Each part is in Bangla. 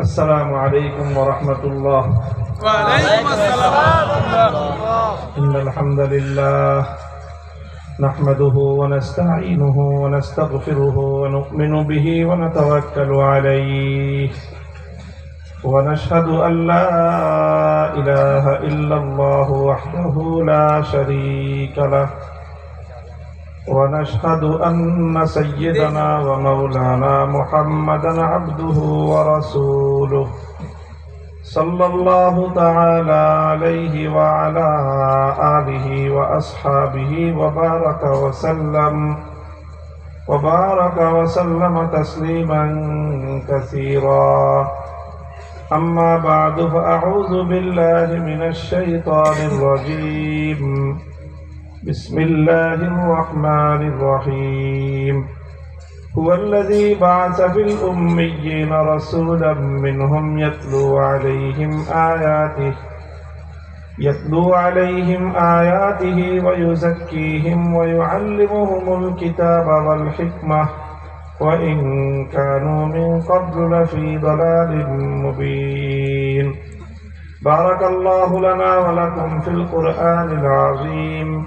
السلام عليكم ورحمة الله. وعليكم السلام. ورحمة الله إن الحمد لله نحمده ونستعينه ونستغفره ونؤمن به ونتوكل عليه. ونشهد أن لا إله إلا الله وحده لا شريك له. ونشهد أن سيدنا ومولانا محمدا عبده ورسوله صلى الله تعالى عليه وعلى آله وأصحابه وبارك وسلم وبارك وسلم تسليما كثيرا. أما بعد فأعوذ بالله من الشيطان الرجيم. بسم الله الرحمن الرحيم. هو الذي بعث في الأميين رسولا منهم يتلو عليهم آياته يتلو عليهم آياته ويزكيهم ويعلمهم الكتاب والحكمة وإن كانوا من قبل لفي ضلال مبين. بارك الله لنا ولكم في القرآن العظيم.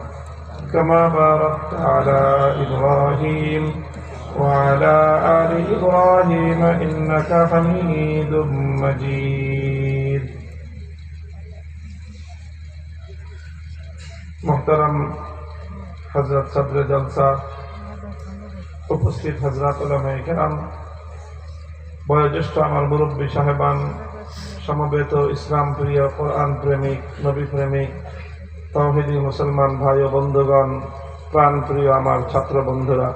كما باركت على إبراهيم وعلى آل إبراهيم إنك حميد مجيد محترم حضرت صدر جلسہ উপস্থিত হজরত ওলামাই কেরাম বয়োজ্যেষ্ঠ আমার মুরব্বী সাহেবান সমবেত ইসলাম প্রিয় কোরআন প্রেমিক নবী প্রেমিক তৌহিদি মুসলমান ভাই ও বন্ধুগণ প্রাণ প্রিয় আমার ছাত্র বন্ধুরা,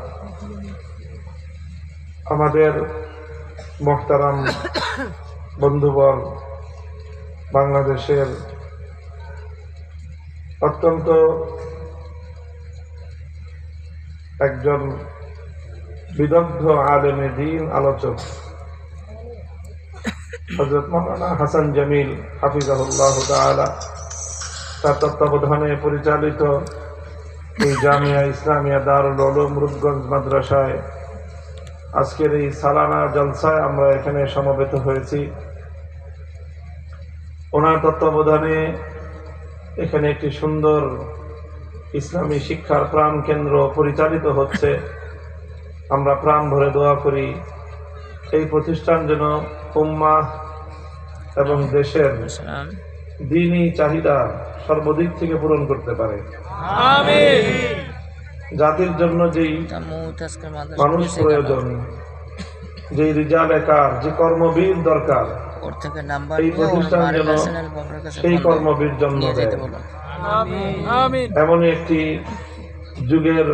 আমাদের মোহতারাম বন্ধুবর বাংলাদেশের অত্যন্ত একজন বিদগ্ধ আলেমে দিন আলোচক হজরত মৌলানা হাসান জামিল হাফিজাহুল্লাহ তাআলা। তার তত্ত্বাবধানে পরিচালিত এই জামিয়া ইসলামিয়া দারুল উলুম রূপগঞ্জ মাদ্রাসায় আজকের এই সালানা জলসায় আমরা এখানে সমবেত হয়েছি। ওনার তত্ত্বাবধানে এখানে একটি সুন্দর ইসলামী শিক্ষার প্রাণ কেন্দ্র পরিচালিত হচ্ছে। আমরা প্রাণ ভরে দোয়া করি এই প্রতিষ্ঠান যেন উম্মা এবং দেশের দিনই চাহিদা সর্বদিক থেকে পূরণ করতে পারে। জাতির জন্য যেই মানুষ প্রয়োজন যেই রিজার্ভ একার যে কর্মবীর দরকার এই প্রতিষ্ঠান যেন সেই কর্মবীর এমন একটি যুগের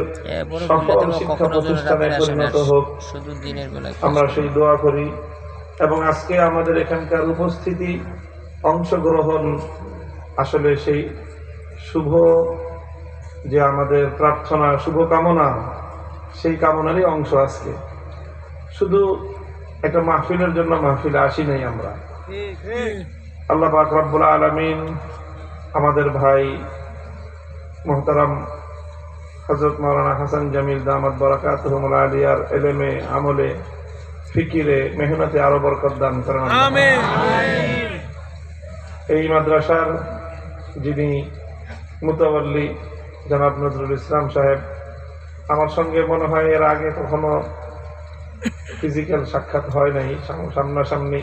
সকল শিক্ষা প্রতিষ্ঠানে পরিণত হোক। আমরা সেই দোয়া করি। এবং আজকে আমাদের এখানকার উপস্থিতি অংশগ্রহণ আসলে সেই শুভ যে আমাদের প্রার্থনা শুভ কামনা সেই কামনারই অংশ আজকে। শুধু একটা মাহফিলের জন্য মাহফিলে আসি নাই আমরা। আল্লাহ আকরাবুল আলমিন আমাদের ভাই মোহতারাম হজরত মৌলানা হাসান জামিল দামাদ বরাকাত আলিয়ার এলেমে আমলে ফিকিরে মেহনতে আরও বরকত দান করেন এই মাদ্রাসার যিনি মুতাবল্লি জনাব নজরুল ইসলাম সাহেব, আমার সঙ্গে মনে হয় এর আগে কখনো ফিজিক্যাল সাক্ষাৎ হয় নাই সামনাসামনি।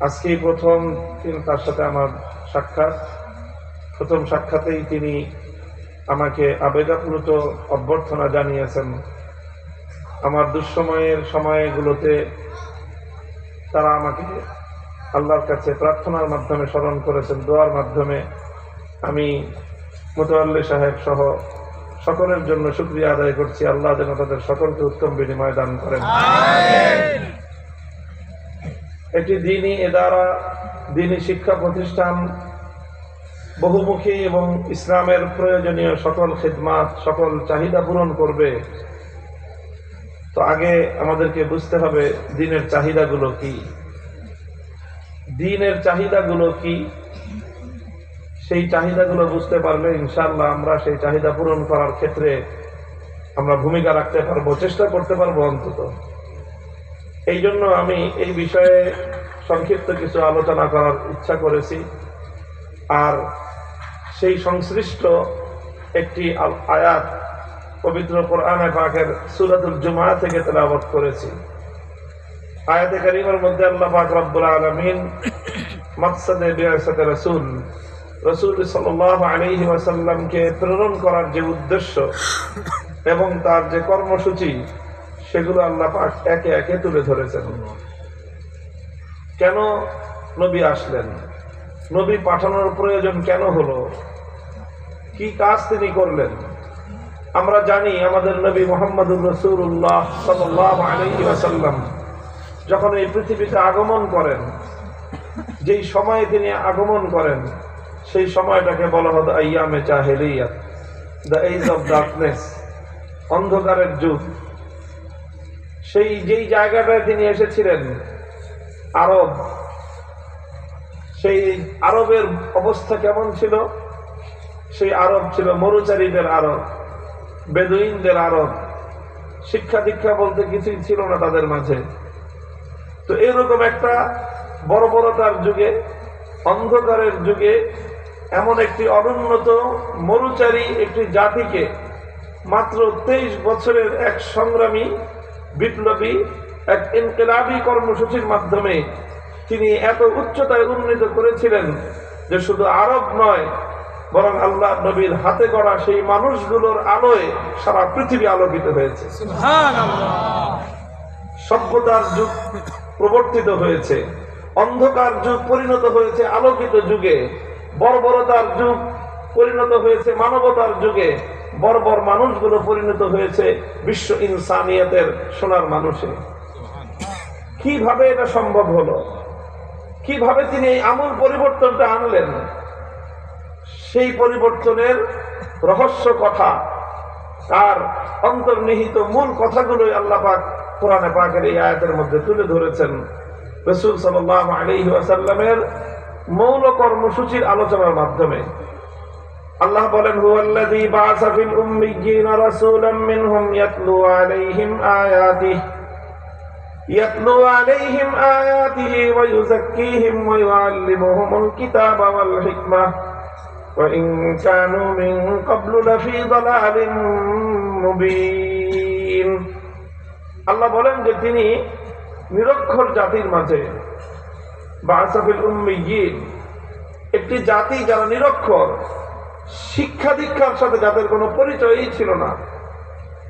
আজকেই প্রথম তিনি তার সাথে আমার সাক্ষাৎ। প্রথম সাক্ষাতেই তিনি আমাকে আবেগাপ্লুত অভ্যর্থনা জানিয়েছেন। আমার দুঃসময়ের সময়গুলোতে তারা আমাকে আল্লাহর কাছে প্রার্থনার মাধ্যমে স্মরণ করেছেন দোয়ার মাধ্যমে। আমি মোতাল্লি সাহেব সহ সকলের জন্য শুক্রিয়া আদায় করছি। আল্লাহ যেন তাদের সকলকে উত্তম বিনিময় দান করেন। একটি দিনই এদারা দিনই শিক্ষা প্রতিষ্ঠান বহুমুখী এবং ইসলামের প্রয়োজনীয় সকল খিদমাত সকল চাহিদা পূরণ করবে। তো আগে আমাদেরকে বুঝতে হবে দিনের চাহিদাগুলো কি। দিনের চাহিদাগুলো কি? সেই চাহিদাগুলো বুঝতে পারলে ইনশাল্লাহ আমরা সেই চাহিদা পূরণ করার ক্ষেত্রে আমরা ভূমিকা রাখতে পারব, চেষ্টা করতে পারব অন্তত। এই জন্য আমি এই বিষয়ে সংক্ষিপ্ত কিছু আলোচনা করার ইচ্ছা করেছি। আর সেই সংশ্লিষ্ট একটি আয়াত পবিত্র কোরআনে পাকের সুরাতুল জুমা থেকে তেলাবত করেছি। আয়াতে কারিমের মধ্যে আল্লাহ পাক রব্বুল আলামিন ওয়াসাল্লামকে প্রেরণ করার যে উদ্দেশ্য এবং তার যে কর্মসূচি, সেগুলো আল্লাহ পাক একে একে তুলে ধরেছেন। কেন নবী আসলেন? নবী পাঠানোর প্রয়োজন কেন হলো? কি কাজ তিনি করলেন? আমরা জানি আমাদের নবী মোহাম্মদুর রসুল্লাহ সাল্লাহ আলহি ওয়াসাল্লাম যখন এই পৃথিবীতে আগমন করেন, যেই সময়ে তিনি আগমন করেন, সেই সময়টাকে বলা হতো আইয়ামে চাহেলিয়াত দ্য এজ অফ ডার্কনেস, অন্ধকারের যুগ। সেই যেই জায়গাটায় তিনি এসেছিলেন, আরব, সেই আরবের অবস্থা কেমন ছিল? সেই আরব ছিল মরুচারীদের আরব, বেদুইনদের আরব। শিক্ষা দীক্ষা বলতে কিছুই ছিল না তাদের মাঝে। তো এরকম একটা বর্বরতার যুগে অন্ধকারের যুগে এমন একটি অনুন্নত মরুচারী একটি জাতিকে মাত্র তেইশ বছরের এক সংগ্রামী বিপ্লবী এক ইনকেলাবি কর্মসূচির মাধ্যমে তিনি এত উচ্চতায় উন্নীত করেছিলেন যে শুধু আরব নয় বরং আল্লাহ নবীর হাতে গড়া সেই মানুষগুলোর আলোয় সারা পৃথিবী আলোকিত হয়েছে। সভ্যতার যুগ প্রবর্তিত হয়েছে। অন্ধকার যুগ পরিণত হয়েছে আলোকিত যুগে। বর্বরতার যুগ পরিণত হয়েছে মানবতার যুগে। বর্বর মানুষগুলো পরিণত হয়েছে বিশ্ব ইনসানিয়তের সোনার মানুষে। কীভাবে এটা সম্ভব হলো? কীভাবে তিনি এই আমূল পরিবর্তনটা আনলেন? সেই পরিবর্তনের রহস্য কথা, তার অন্তর্নিহিত মূল কথাগুলোই আল্লাহ পাক কোরআনে পাকের এই আয়াতের মধ্যে তুলে ধরেছেন রসুল সাল্লাহ আলী আসাল্লামের মৌল কর্মসূচির আলোচনার মাধ্যমে। আল্লাহ বলেন, হুয়াল্লাযী বাআসা ফিল উম্মিয়্যিনা রাসূলাম মিনহুম ইয়াতলু আলাইহিম আয়াতিহি। ইয়াতলু আলাইহিম আয়াতিহি ওয়া ইউযাক্কিহিম ওয়া ইউআল্লিমুহুমুল কিতাবা ওয়াল হিকমাহ ওয়া ইন কানূ মিন ক্বাবলু লাফী দালালিন মুবীন। আল্লাহ বলেন যে তিনি নিরক্ষর জাতির মাঝে বা আসাফিল উম্মিয়িন, একটি জাতি যারা নিরক্ষর, শিক্ষা দীক্ষার সাথে যাদের কোনো পরিচয়ই ছিল না,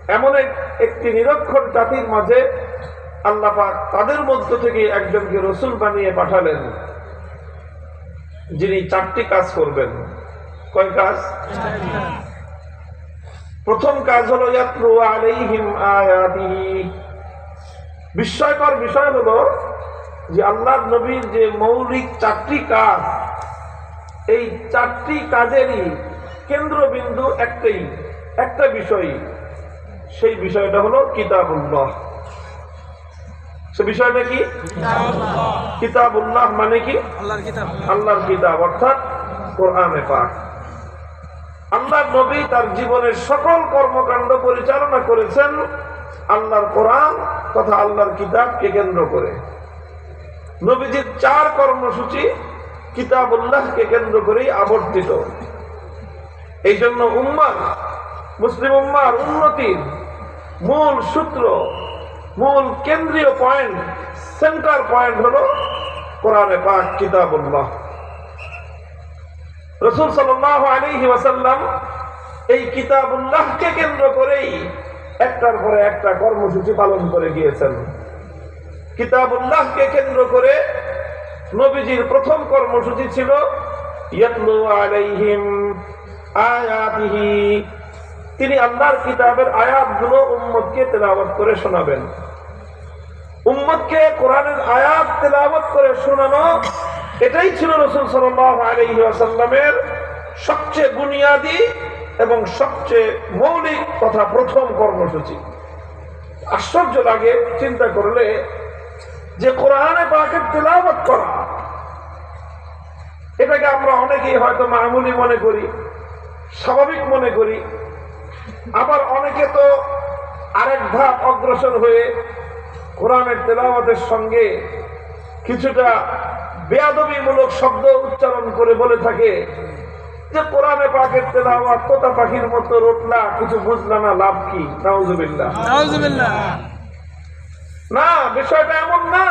এমন এক- একটি নিরক্ষর জাতির মাঝে আল্লাহ তাদের মধ্য থেকে একজনকে রসুল বানিয়ে পাঠালেন, যিনি চারটি কাজ করবেন। কয় কাজ? প্রথম কাজ হলো আলাইহিম আয়াতিহি বিস্ময়কর বিষয় হলো যে আল্লাহ নবীর যে মৌলিক চারটি কাজ এই চারটি কাজেরই কেন্দ্রবিন্দু একটাই একটা বিষয়। সেই বিষয়টা হলো কিতাবুল্লাহ। সে বিষয়টা কি? কিতাবুল্লাহ মানে কি? আল্লাহর কিতাব। আল্লাহর কিতাব অর্থাৎ কোরআনে পাক। আল্লাহ নবী তার জীবনের সকল কর্মকাণ্ড পরিচালনা করেছেন আল্লাহর কোরআন তথা আল্লাহর কিতাবকে কেন্দ্র করে। নবীজির চার কর্মসূচি কিতাব কিতাবুল্লাহকে কেন্দ্র করেই আবর্তিত। এই জন্য উম্মার মুসলিম উম্মার উন্নতির মূল সূত্র, মূল কেন্দ্রীয় পয়েন্ট, সেন্টার পয়েন্ট হলো কোরআনে পাক কিতাবুল্লাহ। রসুল সাল্লাহ আলাইহি ওয়াসাল্লাম এই কিতাবুল্লাহকে কেন্দ্র করেই একটার পরে একটা কর্মসূচি পালন করে গিয়েছেন। কিতাবুল্লাহকে কেন্দ্র করে নবীজির প্রথম কর্মসূচি ছিল তিনি আল্লাহর কিতাবের আয়াতগুলো উম্মদকে তেলাওয়াত করে শোনাবেন। উম্মদকে কোরআনের আয়াত তেলাওয়াত করে শোনানো এটাই ছিল রসুল আলাইহি সবচেয়ে বুনিয়াদি এবং সবচেয়ে মৌলিক তথা প্রথম কর্মসূচি। আশ্চর্য লাগে, চিন্তা করলে যে কোরআনে পাকের তেলাওয়াত করা, এটাকে আমরা অনেকেই হয়তো মামুলি মনে করি, স্বাভাবিক মনে করি, আবার অনেকে তো আরেক ধাপ অগ্রসর হয়ে কোরআনের তেলাওয়াতের সঙ্গে কিছুটা বেয়াদবিমূলক শব্দ উচ্চারণ করে বলে থাকে যে কোরআনে পাকের তেলাওয়াত তোতা পাখির মতো রটলা কিছু বুঝলা না লাভ কি? নাউজুবিল্লাহ। নাউজুবিল্লাহ। না বিষয়টা এমন না।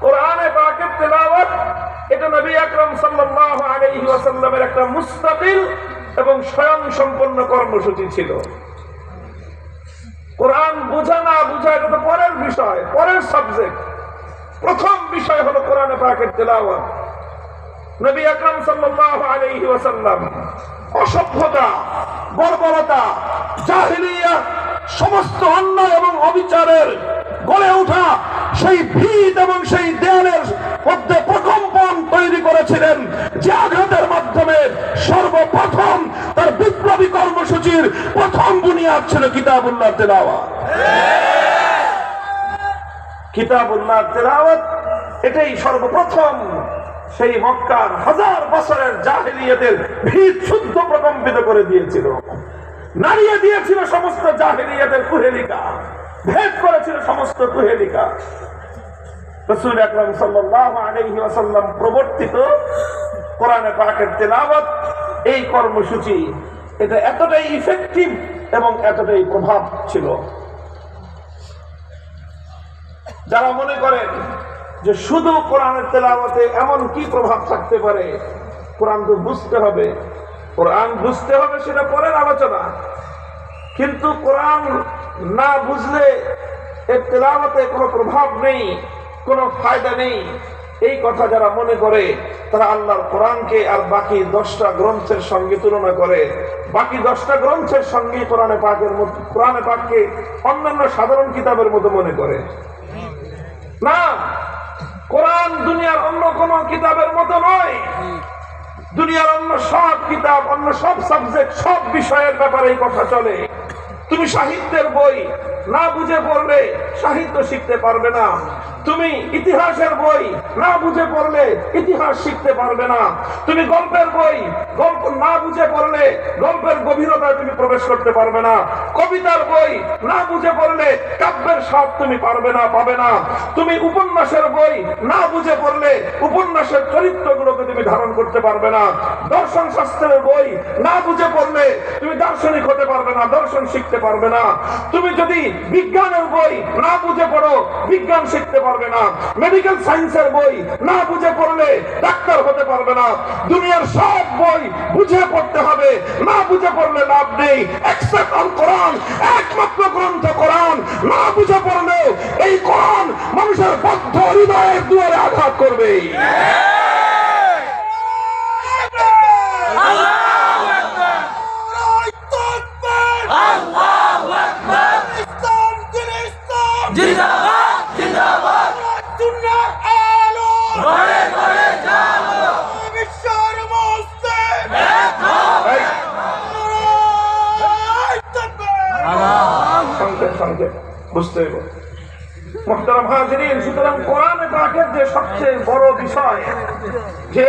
কোরআনে পাকের তেলাওয়াত এটা নবী আকরাম সাল্লাল্লাহু আলাইহি ওয়াসাল্লামের একটা মুস্তাকিল এবং স্বয়ং সম্পন্ন কর্মসূচি ছিল। কোরআন বোঝা না বোঝা এটা তো পরের বিষয় পরের সাবজেক্ট প্রথম বিষয় হলো কোরআনে পাকের তেলাওয়াত। নবী আকরাম সাল্লাল্লাহু আলাইহি ওয়াসাল্লাম অসভ্যতা, বর্বরতা, জাহিলিয়া, সমস্ত অন্যায় এবং অবিচারের গড়ে ওঠা সেই ভিত এবং সেই দেয়ালের মধ্যে প্রকম্পন তৈরি করেছিলেন যে আঘাতের মাধ্যমে। সর্বপ্রথম তার বিপ্লবী কর্মসূচির প্রথম বুনিয়াদ ছিল কিতাবুল্লাহ তেলাওয়াত। কিতাবুল্লাহ তেলাওয়াত এটাই সর্বপ্রথম সেই মক্কার হাজার বছরের জাহিলিয়াতের ভিত শুদ্ধ প্রকম্পিত করে দিয়েছিল। নাড়িয়ে দিয়েছিল সমস্ত জাহিলিয়াতের কুহেলিকা। ভেদ করেছিল সমস্ত কুহেলিকা। প্রবর্তিত কোরআনে তেলাওয়াত, এই কর্মসূচি, এটা এতটাই ইফেক্টিভ এবং এতটাই প্রভাব ছিল। যারা মনে করেন যে শুধু কোরআনের তেলাওয়াতে এমন কি প্রভাব থাকতে পারে? কোরআন তো বুঝতে হবে। কোরআন বুঝতে হবে সেটা পরের আলোচনা। কিন্তু কোরআন না বুঝলে এর তেলাওয়াতে কোনো প্রভাব নেই, কোনো ফায়দা নেই। এই কথা যারা মনে করে, তারা আল্লাহর কোরআনকে আর বাকি দশটা গ্রন্থের সঙ্গে তুলনা করে। বাকি দশটা গ্রন্থের সঙ্গে কোরআনে পাকের মতো কোরআনে পাককে অন্যান্য সাধারণ কিতাবের মতো মনে করে। না কোরআন দুনিয়ার অন্য কোন কিতাবের মতো নয়। দুনিয়ার অন্য সব কিতাব, অন্য সব সাবজেক্ট সব বিষয়ের ব্যাপারে কথা চলে। তুমি সাহিত্যের বই না বুঝে পড়লে সাহিত্য শিখতে পারবে না। তুমি ইতিহাসের বই না বুঝে পড়লে ইতিহাস শিখতে পারবে না। তুমি গল্পের বই, গল্প না বুঝে পড়লে গল্পের গভীরতায় তুমি প্রবেশ করতে পারবে না। কবিতার বই না বুঝে পড়লে কাব্যের স্বাদ তুমি পারবে না, পাবে না। তুমি উপন্যাসের বই না বুঝে পড়লে উপন্যাসের চরিত্রগুলোকে তুমি ধারণ করতে পারবে না। দর্শন শাস্ত্রের বই না বুঝে পড়লে তুমি দার্শনিক হতে পারবে না, দর্শন শিখতে পারবে না। তুমি যদি বিজ্ঞানের বই না বুঝে পড়ো, বিজ্ঞান শিখতে পারবে না। মেডিকেল সায়েন্সের বই না বুঝে পড়লে ডাক্তার হতে পারবে না। দুনিয়ার সব বই বুঝে পড়তে হবে, না বুঝে পড়লে লাভ নেই। কোরআন, একমাত্র গ্রন্থ কোরআন, না বুঝে পড়লেও এই কোরআন মানুষের বদ্ধ হৃদয়ের দুয়ারে আঘাত করবে। বুঝতে হবে মোহতারাম হাজিরিন সুতরাং কোরআনে পাকের যে সবচেয়ে বড় বিষয় যে